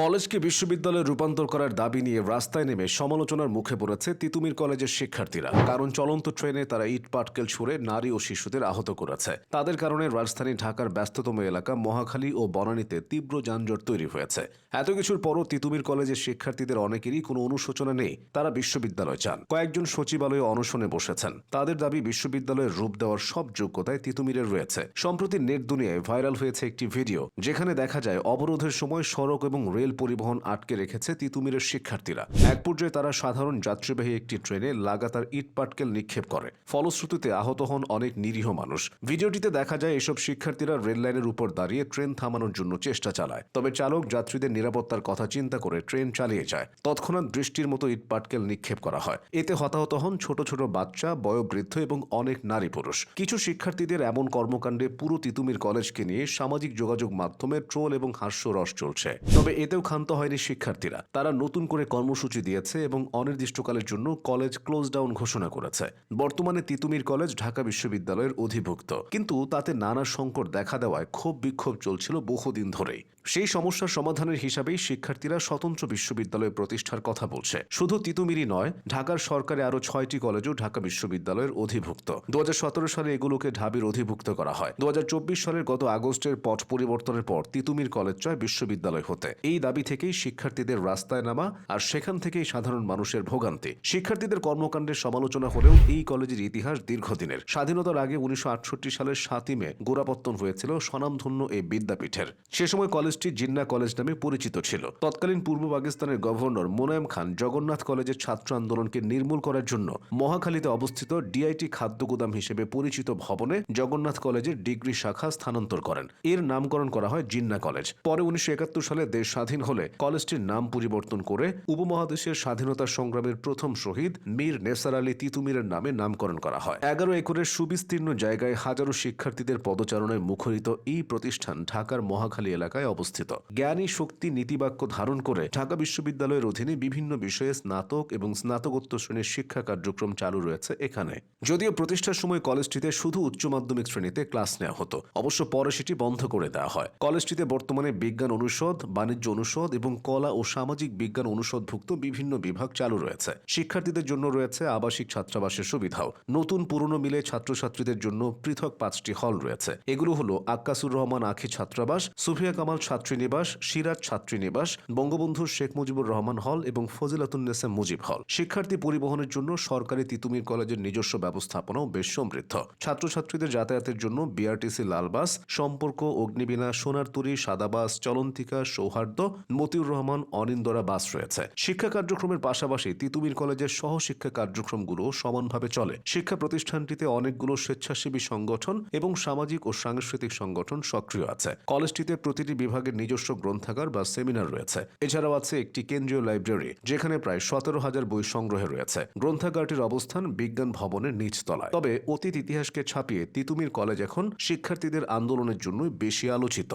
কলেজকে বিশ্ববিদ্যালয়ে রূপান্তর করার দাবি নিয়ে রাস্তায় নেমে সমালোচনার মুখে পড়েছে তিতুমির কলেজের শিক্ষার্থীরা। কারণ চলন্ত ট্রেনে তারা ইট পাটকেল ছুড়ে নারী ও শিশুদের আহত করেছে। তাদের কারণে রাজধানী ঢাকার ব্যস্ততম এলাকা মহাখালী ও বনানীতে তীব্র যানজট তৈরি হয়েছে। এত কিছুর পরও তিতুমির কলেজের শিক্ষার্থীদের অনেকেরই কোনো অনুশোচনা নেই। তারা বিশ্ববিদ্যালয় চান কয়েকজন সচিবালয়ে অনশনে বসেছেন। তাদের দাবি বিশ্ববিদ্যালয়ের রূপ দেওয়ার সব যোগ্যতায় তিতুমিরের রয়েছে। সম্প্রতি নেট দুনিয়ায় ভাইরাল হয়েছে একটি ভিডিও, যেখানে দেখা যায় অবরোধের সময় সড়ক এবং রেল পরিবহন আটকে রেখেছে তিতুমিরের শিক্ষার্থীরা। এক পর্যায়ে তারা সাধারণ যাত্রীবাহী একটি ট্রেনে লাগাতার ইট পাটকেল নিক্ষেপ করে। ফলশ্রুতিতে আহত হন অনেক নিরীহ মানুষ। ভিডিওটিতে দেখা যায় এসব শিক্ষার্থীরা রেল লাইনের উপর দাঁড়িয়ে ট্রেন থামানোর জন্য চেষ্টা চালায়। তবে চালক যাত্রীদের নিরাপত্তার কথা চিন্তা করে ট্রেন চালিয়ে যায়। তৎক্ষণাৎ বৃষ্টির মতো ইট পাটকেল নিক্ষেপ করা হয়। এতে হতাহত হন ছোট ছোট বাচ্চা, বয়োবৃদ্ধ এবং অনেক নারী পুরুষ। কিছু শিক্ষার্থীদের এমন কর্মকাণ্ডে পুরো তিতুমির কলেজকে নিয়ে সামাজিক যোগাযোগ মাধ্যমে ট্রোল এবং হাস্যরস চলছে। তবে এতেও ক্ষান্ত হয়নি শিক্ষার্থীরা। তারা নতুন করে কর্মসূচি দিয়েছে এবং অনির্দিষ্টকালের জন্য কলেজ ক্লোজ ডাউন ঘোষণা করেছে। বর্তমানে তিতুমির কলেজ ঢাকা বিশ্ববিদ্যালয়ের অধিভুক্ত। কিন্তু তাতে নানা সংকট দেখা দেওয়ায় ক্ষোভ বিক্ষোভ চলছিল বহুদিন ধরেই। সেই সমস্যার সমাধানের হিসাবেই শিক্ষার্থীরা স্বতন্ত্র বিশ্ববিদ্যালয় প্রতিষ্ঠার কথা বলছে। শুধু তিতুমিরই নয়, ঢাকার সরকারে আরও ছয়টি কলেজও ঢাকা বিশ্ববিদ্যালয়ের অধিভুক্ত। দু হাজার সতেরো সালে এগুলোকে ঢাবির অধিভুক্ত করা হয়। দু হাজার চব্বিশ সালের গত আগস্টের পট পরিবর্তনের পর তিতুমির কলেজ চয় বিশ্ববিদ্যালয় হতে। এই দাবি থেকেই শিক্ষার্থীদের রাস্তায় নামা আর সেখান থেকেই সাধারণ মানুষের ভোগান্তি। শিক্ষার্থীদের কর্মকাণ্ডের সমালোচনা হলেও এই কলেজের ইতিহাস দীর্ঘদিনের। স্বাধীনতার আগে উনিশশো সালের সাতই মে গোড়াপত্তন হয়েছিল স্বনামধন্য এই বিদ্যাপীঠের। সে সময় কলেজটি জিন্না কলেজ নামে পরিচিত ছিল। তৎকালীন পূর্ব পাকিস্তানের গভর্নর মোনায়েম খান জগন্নাথ কলেজের ছাত্র আন্দোলনকে নির্মূল করার জন্য মহাখালীতে অবস্থিত ডিআইটি খাদ্য গুদাম হিসেবে পরিচিত ভবনে জগন্নাথ কলেজের ডিগ্রি শাখা স্থানান্তর করেন। এর নামকরণ করা হয় জিন্না কলেজ। পরে উনিশশো একাত্তর সালে দেশ স্বাধীন হলে কলেজটির নাম পরিবর্তন করে উপমহাদেশের স্বাধীনতা সংগ্রামের প্রথম শহীদ মীর নেসার আলী তিতুমিরের নামে নামকরণ করা হয়। এগারো একরের সুবিস্তীর্ণ জায়গায় হাজারো শিক্ষার্থীদের পদচারণায় মুখরিত এই প্রতিষ্ঠান ঢাকার মহাখালী এলাকায় অবস্থিত। জ্ঞানী শক্তি নীতিবাক্য ধারণ করে ঢাকা বিশ্ববিদ্যালয়ের অধীনে বিভিন্ন বিষয়ে স্নাতক এবং স্নাতকোত্তর শ্রেণির শিক্ষা কার্যক্রম চালু রয়েছে এখানে। যদিও প্রতিষ্ঠার সময় কলেজটিতে শুধু উচ্চ মাধ্যমিক শ্রেণীতে ক্লাস নেওয়া হতো। অবশ্য পরে সেটি বন্ধ করে দেওয়া হয়। কলেজটিতে বর্তমানে বিজ্ঞান অনুষদ, বাণিজ্য অনুষদ এবং কলা ও সামাজিক বিজ্ঞান অনুষদভুক্ত বিভিন্ন বিভাগ চালু রয়েছে। শিক্ষার্থীদের জন্য রয়েছে আবাসিক ছাত্রাবাসের সুবিধাও। নতুন পুরনো মিলে ছাত্রছাত্রীদের জন্য পৃথক পাঁচটি হল রয়েছে। এগুলো হলো আক্কাসুর রহমান আখি ছাত্রাবাস, সুফিয়া কামাল ছাত্রীনিবাস, সিরাজ ছাত্রীনিবাস, বঙ্গবন্ধু শেখ মুজিবুর রহমান হল এবং ফজিলাতুন্নেসা মুজিব হল। শিক্ষার্থী পরিবহনের জন্য সরকারি তিতুমির কলেজের নিজস্ব ব্যবস্থাপনাও বেশ সমৃদ্ধ। ছাত্রছাত্রীদের যাতায়াতের জন্য বিআরটিসি লালবাস, সম্পর্ক, অগ্নিবীণা, সোনারতুরি, সাদাবাস, চলন্তিকা, সৌহার্দ্য মতিউর রহমান, অনিন্দরা বাস রয়েছে। শিক্ষা কার্যক্রমের পাশাপাশি তিতুমির কলেজের সহশিক্ষা কার্যক্রমগুলো সমানভাবে চলে। শিক্ষা প্রতিষ্ঠানটিতে অনেকগুলো স্বেচ্ছাসেবী সংগঠন এবং সামাজিক ও সাংস্কৃতিক সংগঠন সক্রিয় আছে। কলেজটিতে প্রতিটি বিভাগের নিজস্ব গ্রন্থাগার বা সেমিনার রয়েছে। এছাড়াও আছে একটি কেন্দ্রীয় লাইব্রেরি, যেখানে প্রায় সতেরো হাজার বই সংগ্রহে রয়েছে। গ্রন্থাগারটির অবস্থান বিজ্ঞান ভবনের নিচতলায়। তবে অতীত ইতিহাসকে ছাপিয়ে তিতুমির কলেজ এখন শিক্ষার্থীদের আন্দোলনের জন্যই বেশি আলোচিত।